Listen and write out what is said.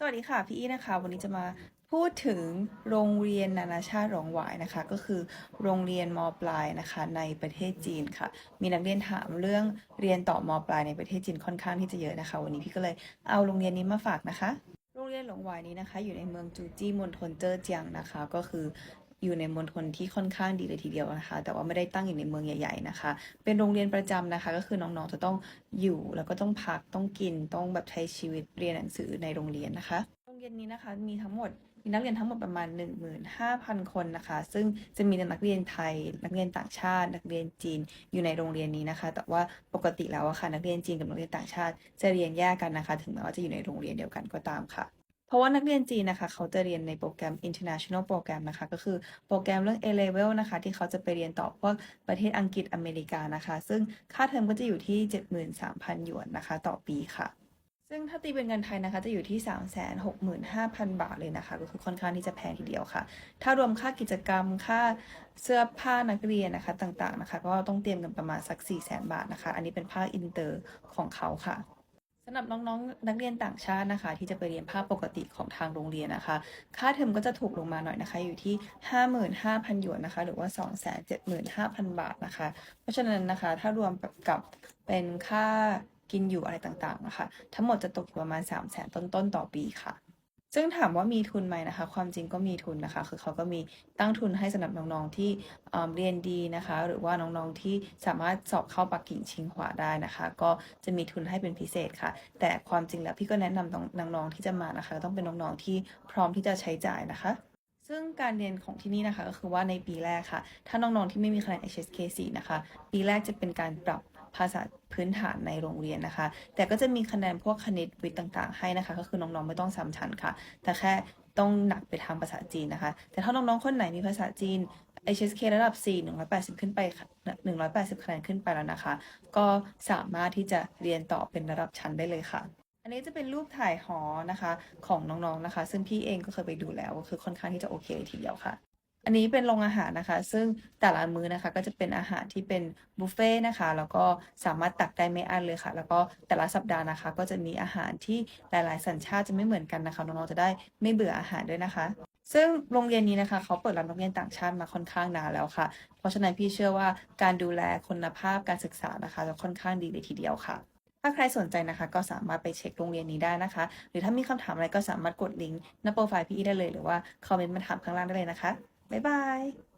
สวัสดีค่ะพี่อีนะคะ วันนี้จะมาพูดถึงโรงเรียนนานาชาติหลงหวายนะคะ ก็คือโรงเรียนมปลายนะคะในประเทศจีนค่ะ มีนักเรียนถามเรื่องเรียนต่อมปลายในประเทศจีนค่อนข้างที่จะเยอะนะคะ วันนี้พี่ก็เลยเอาโรงเรียนนี้มาฝากนะคะ โรงเรียนหลงหวายนี้นะคะ อยู่ในเมืองจูจี้มณฑลเจอเจียงนะคะ ก็คือ อยู่ในมณฑลที่ค่อนข้างดีเลยทีเดียวนะคะ แต่ว่าไม่ได้ตั้งอยู่ในเมืองใหญ่ ๆนะคะ เป็นโรงเรียนประจำนะคะ ก็คือน้องๆจะต้องอยู่แล้วก็ต้องพักต้องกินต้องแบบใช้ชีวิตเรียนหนังสือในโรงเรียนนะคะ โรงเรียนนี้นะคะมีทั้งหมดมีนักเรียนทั้งหมดประมาณ 15,000 คนนะคะ ซึ่งจะมีนักเรียนไทย นักเรียนต่างชาติ นักเรียนจีนอยู่ในโรงเรียนนี้นะคะ แต่ว่าปกติแล้วอะค่ะนักเรียนจีนกับนักเรียนต่างชาติ จะเรียนแยกกันนะคะ ถึงแม้ว่าจะอยู่ในโรงเรียนเดียวกันก็ตามค่ะ เพราะว่านักเรียนจีนนะคะ เขาจะเรียนในโปรแกรม international program นะคะ ก็คือโปรแกรมเรื่อง A level นะคะ ที่เขาจะไปเรียนต่อพวกประเทศอังกฤษอเมริกานะคะ ซึ่งค่าเทอมก็จะอยู่ที่ 73,000 หยวนนะคะ ต่อปีค่ะ ซึ่งถ้าตีเป็นเงินไทยนะคะ จะอยู่ที่ 365,000 บาทเลยนะคะ ก็คือค่อนข้างที่จะแพงทีเดียวค่ะ ถ้ารวมค่ากิจกรรมค่าเสื้อผ้านักเรียนนะคะต่างๆนะคะ ก็ต้องเตรียมกันประมาณสัก 400,000 บาทนะคะ อันนี้เป็นภาคอินเตอร์ของเขาค่ะ สำหรับน้องๆ นักเรียนต่างชาตินะคะ ที่จะไปเรียนภาคปกติของทางโรงเรียนนะคะ ค่าเทอมก็จะถูกลงมาหน่อยนะคะ อยู่ที่ 55,000หยวนนะคะ หรือว่า 275,000 บาทนะคะ เพราะฉะนั้นนะคะ ถ้ารวมกับเป็นค่ากินอยู่อะไรต่างๆนะคะ ทั้งหมดจะตกอยู่ประมาณ 3 0 0 0 0 0ต้นๆ ต่อปีค่ะ ซึ่งถามว่ามีทุนไหมนะคะ ความจริงก็มีทุนนะคะ คือเขาก็มีตั้งทุนให้สำหรับน้องๆที่เรียนดีนะคะ หรือว่าน้องๆที่สามารถสอบเข้าปักกิ่งชิงหวาได้นะคะ ก็จะมีทุนให้เป็นพิเศษค่ะ แต่ความจริงแล้วพี่ก็แนะนำน้องๆที่จะมานะคะ ต้องเป็นน้องๆที่พร้อมที่จะใช้จ่ายนะคะซึ่งการเรียนของที่นี่นะคะก็คือว่าในปีแรกค่ะ ถ้าน้องๆที่ไม่มีคะแนน HSK 4 นะคะ ปีแรกจะเป็นการปรับ ภาษาพื้นฐานในโรงเรียนนะคะ แต่ก็จะมีคะแนนพวกคณิตวิทย์ต่างๆ ให้นะคะ ก็คือน้องๆไม่ต้องซ้ำชั้นค่ะ แต่แค่ต้องหนักไปทางภาษาจีนนะคะ แต่ถ้าน้องๆคนไหนมีภาษาจีน HSK ระดับ 4 180 ขึ้นไปค่ะ180 คะแนนขึ้นไปแล้วนะคะ ก็สามารถที่จะเรียนต่อเป็นระดับชั้นได้เลยค่ะ อันนี้จะเป็นรูปถ่ายหอนะคะของน้องๆนะคะ ซึ่งพี่เองก็เคยไปดูแล้วก็คือค่อนข้างที่จะโอเคเลยทีเดียวค่ะ อันนี้เป็นโรงอาหารนะคะ ซึ่งแต่ละมื้อนะคะก็จะเป็นอาหารที่เป็นบุฟเฟ่ต์นะคะ แล้วก็สามารถตักได้ไม่อั้นเลยค่ะ แล้วก็แต่ละสัปดาห์นะคะ ก็จะมีอาหารที่หลายๆ สัญชาติจะไม่เหมือนกันนะคะ น้องๆ จะได้ไม่เบื่ออาหารด้วยนะคะ ซึ่งโรงเรียนนี้นะคะ เขาเปิดรับนักเรียนต่างชาติมาค่อนข้างนานแล้วค่ะ เพราะฉะนั้นพี่เชื่อว่าการดูแลคุณภาพการศึกษานะคะจะค่อนข้างดีเลยทีเดียวค่ะถ้าใครสนใจนะคะก็สามารถไปเช็คโรงเรียนนี้ได้นะคะ หรือถ้ามีคำถามอะไรก็สามารถกดลิงก์หน้าโปรไฟล์พี่อีได้เลย หรือว่าคอมเมนต์มาถามข้างล่างได้เลยนะคะ 拜拜。